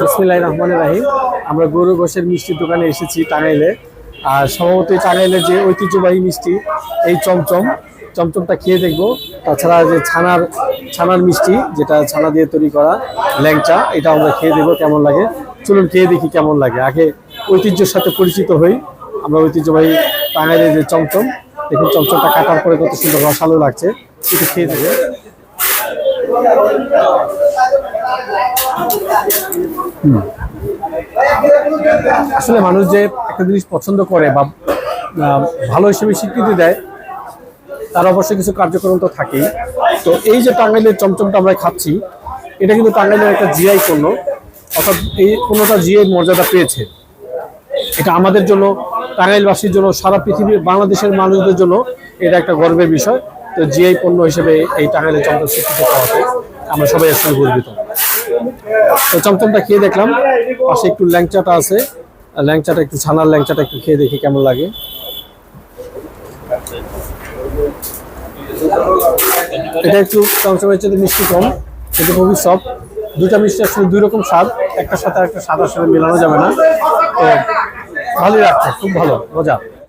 বিসমিল্লাহ রহমানের রাহিম। আমরা গরু গোশের মিষ্টির দোকানে এসেছি টাঙ্গাইলে। আর সম্ভবত টাঙ্গাইলের যে ঐতিহ্যবাহী মিষ্টি, এই চমচম, চমচমটা খেয়ে দেখব। তাছাড়া যে ছানার ছানার মিষ্টি, যেটা ছানা দিয়ে তৈরি করা ল্যাংচা এটা আমরা খেয়ে দেখব কেমন লাগে। চলুন খেয়ে দেখি কেমন লাগে। আগে ঐতিহ্যের সাথে পরিচিত হই। আমরা ঐতিহ্যবাহী টাঙ্গাইলের যে চমচম, দেখুন চমচমটা কাটার পরে কত সুন্দর রসালো লাগছে। একটু খেয়ে দেবে আসলে মানুষ যে একটা জিনিস পছন্দ করে বা ভালো হিসেবে স্বীকৃতি দেয়, তার অবশ্যই কিছু কার্যক্রম তো থাকেই। তো এই যে টাঙ্গাইলের চমচমটা আমরা খাচ্ছি, এটা কিন্তু টাঙ্গাইলের একটা জিআই পণ্য, অর্থাৎ এই পণ্যটা জিআই মর্যাদা পেয়েছে। এটা আমাদের জন্য, টাঙ্গাইলবাসীর জন্য, সারা পৃথিবীর, বাংলাদেশের মানুষদের জন্য এটা একটা গর্বের বিষয়। তো জিআই পণ্য হিসেবে এই টাঙ্গাইলের চমচম স্বীকৃতি পাওয়াতে আমরা সবাই আসলে গর্বিত। তো চমচমটা খেয়ে দেখলাম। পাশে একটু ল্যাংচাটা আছে। ল্যাংচাটা একটু ছানার ল্যাংচাটা একটু খেয়ে দেখি কেমন লাগে। এটা একটু চমচমের চেয়ে মিষ্টি কম, কিন্তু খুবই সফট দুটা মিষ্টি আসলে দুই রকম স্বাদ একটার সাথে একটা স্বাদ আসলে মেলানো যাবে না। তো ভালোই লাগছে, খুব ভালো, মজা।